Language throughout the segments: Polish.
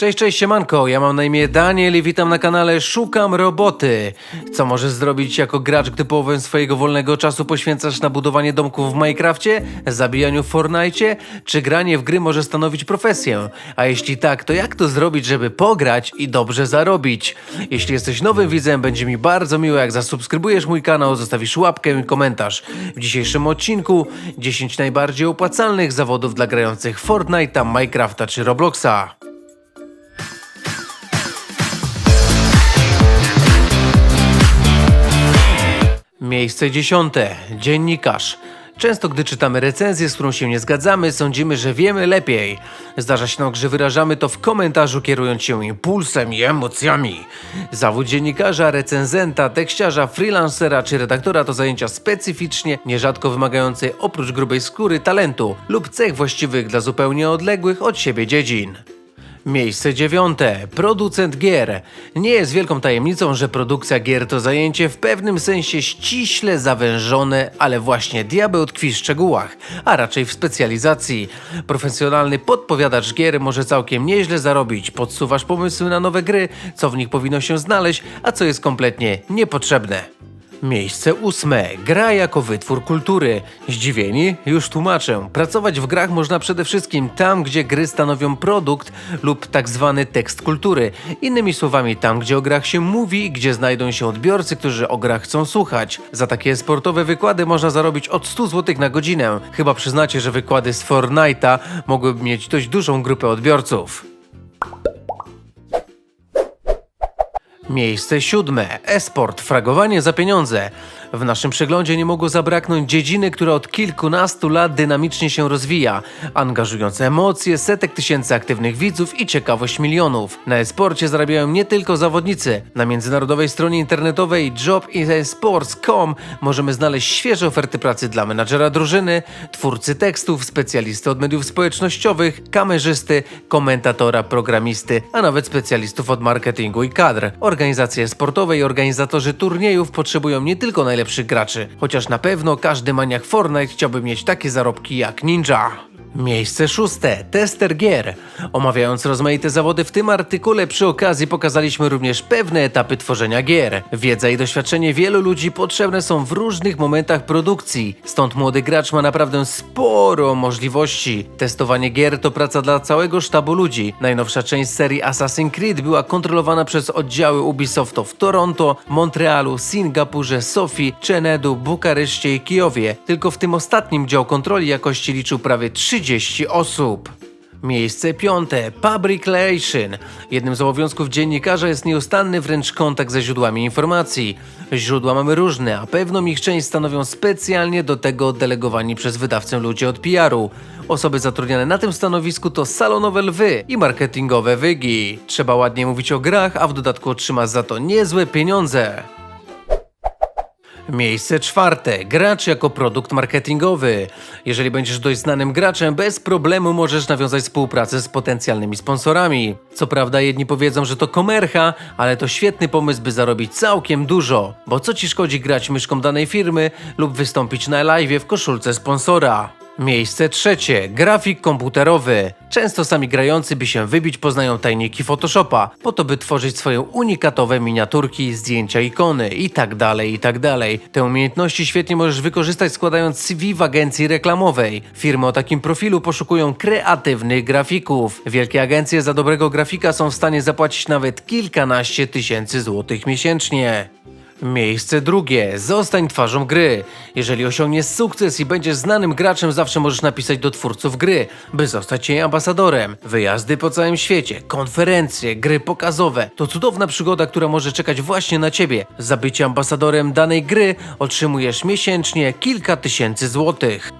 Cześć, cześć, siemanko, ja mam na imię Daniel i witam na kanale Szukam Roboty. Co możesz zrobić jako gracz, gdy połowę swojego wolnego czasu poświęcasz na budowanie domków w Minecrafcie, zabijaniu w Fortnite, czy granie w gry może stanowić profesję? A jeśli tak, to jak to zrobić, żeby pograć i dobrze zarobić? Jeśli jesteś nowym widzem, będzie mi bardzo miło, jak zasubskrybujesz mój kanał, zostawisz łapkę i komentarz. W dzisiejszym odcinku 10 najbardziej opłacalnych zawodów dla grających Fortnite'a, Minecrafta czy Robloxa. Miejsce dziesiąte. Dziennikarz. Często gdy czytamy recenzję, z którą się nie zgadzamy, sądzimy, że wiemy lepiej. Zdarza się nam, że wyrażamy to w komentarzu, kierując się impulsem i emocjami. Zawód dziennikarza, recenzenta, tekściarza, freelancera czy redaktora to zajęcia specyficznie, nierzadko wymagające oprócz grubej skóry talentu lub cech właściwych dla zupełnie odległych od siebie dziedzin. Miejsce dziewiąte. Producent gier. Nie jest wielką tajemnicą, że produkcja gier to zajęcie w pewnym sensie ściśle zawężone, ale właśnie diabeł tkwi w szczegółach, a raczej w specjalizacji. Profesjonalny podpowiadacz gier może całkiem nieźle zarobić. Podsuwasz pomysły na nowe gry, co w nich powinno się znaleźć, a co jest kompletnie niepotrzebne. Miejsce ósme. Gra jako wytwór kultury. Zdziwieni? Już tłumaczę. Pracować w grach można przede wszystkim tam, gdzie gry stanowią produkt lub tak zwany tekst kultury. Innymi słowami, tam, gdzie o grach się mówi i gdzie znajdą się odbiorcy, którzy o grach chcą słuchać. Za takie sportowe wykłady można zarobić od 100 zł na godzinę. Chyba przyznacie, że wykłady z Fortnite'a mogłyby mieć dość dużą grupę odbiorców. Miejsce siódme. Esport, fragowanie za pieniądze. W naszym przeglądzie nie mogło zabraknąć dziedziny, która od kilkunastu lat dynamicznie się rozwija, angażując emocje setek tysięcy aktywnych widzów i ciekawość milionów. Na esporcie zarabiają nie tylko zawodnicy. Na międzynarodowej stronie internetowej jobinesports.com możemy znaleźć świeże oferty pracy dla menadżera drużyny, twórcy tekstów, specjalisty od mediów społecznościowych, kamerzysty, komentatora, programisty, a nawet specjalistów od marketingu i kadr. Organizacje sportowe i organizatorzy turniejów potrzebują nie tylko najlepszych graczy, chociaż na pewno każdy maniak Fortnite chciałby mieć takie zarobki jak Ninja. Miejsce szóste. Tester gier. Omawiając rozmaite zawody w tym artykule, przy okazji pokazaliśmy również pewne etapy tworzenia gier. Wiedza i doświadczenie wielu ludzi potrzebne są w różnych momentach produkcji, stąd młody gracz ma naprawdę sporo możliwości. Testowanie gier to praca dla całego sztabu ludzi. Najnowsza część serii Assassin's Creed była kontrolowana przez oddziały Ubisoftu w Toronto, Montrealu, Singapurze, Sofii, Czenedu, Bukareszcie i Kijowie. Tylko w tym ostatnim dział kontroli jakości liczył prawie 30 osób. Miejsce piąte. Public Relation. Jednym z obowiązków dziennikarza jest nieustanny wręcz kontakt ze źródłami informacji. Źródła mamy różne, a pewną ich część stanowią specjalnie do tego oddelegowani przez wydawcę ludzie od PR-u. Osoby zatrudniane na tym stanowisku to salonowe lwy i marketingowe wygi. Trzeba ładnie mówić o grach, a w dodatku otrzyma za to niezłe pieniądze. Miejsce czwarte. Gracz jako produkt marketingowy. Jeżeli będziesz dość znanym graczem, bez problemu możesz nawiązać współpracę z potencjalnymi sponsorami. Co prawda jedni powiedzą, że to komercha, ale to świetny pomysł, by zarobić całkiem dużo. Bo co ci szkodzi grać myszką danej firmy lub wystąpić na live w koszulce sponsora? Miejsce trzecie. Grafik komputerowy. Często sami grający, by się wybić, poznają tajniki Photoshopa, po to, by tworzyć swoje unikatowe miniaturki, zdjęcia, ikony i tak dalej, i tak. Te umiejętności świetnie możesz wykorzystać składając CV w agencji reklamowej. Firmy o takim profilu poszukują kreatywnych grafików. Wielkie agencje za dobrego grafika są w stanie zapłacić nawet kilkanaście tysięcy złotych miesięcznie. Miejsce drugie. Zostań twarzą gry. Jeżeli osiągniesz sukces i będziesz znanym graczem, zawsze możesz napisać do twórców gry, by zostać jej ambasadorem. Wyjazdy po całym świecie, konferencje, gry pokazowe to cudowna przygoda, która może czekać właśnie na ciebie. Za bycie ambasadorem danej gry otrzymujesz miesięcznie kilka tysięcy złotych.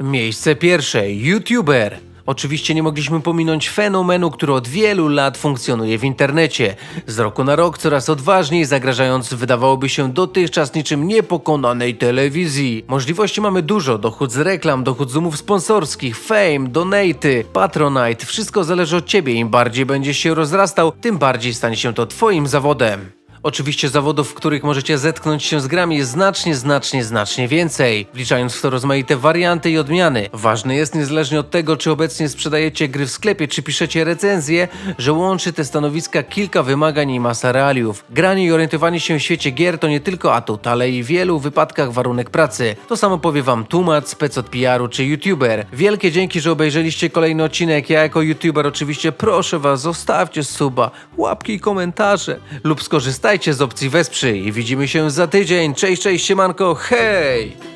Miejsce pierwsze. YouTuber. Oczywiście nie mogliśmy pominąć fenomenu, który od wielu lat funkcjonuje w internecie. Z roku na rok coraz odważniej, zagrażając wydawałoby się dotychczas niczym niepokonanej telewizji. Możliwości mamy dużo, dochód z reklam, dochód z umów sponsorskich, fame, donaty, patronite, wszystko zależy od ciebie. Im bardziej będziesz się rozrastał, tym bardziej stanie się to twoim zawodem. Oczywiście zawodów, w których możecie zetknąć się z grami jest znacznie, znacznie, znacznie więcej, wliczając w to rozmaite warianty i odmiany. Ważne jest, niezależnie od tego, czy obecnie sprzedajecie gry w sklepie, czy piszecie recenzje, że łączy te stanowiska kilka wymagań i masa realiów. Granie i orientowanie się w świecie gier to nie tylko atut, ale i w wielu wypadkach warunek pracy. To samo powie wam tłumacz, spec od PR-u czy youtuber. Wielkie dzięki, że obejrzeliście kolejny odcinek. Ja jako youtuber oczywiście proszę was, zostawcie suba, łapki i komentarze lub skorzystajcie z opcji wesprzyj i widzimy się za tydzień. Cześć, cześć, siemanko, hej!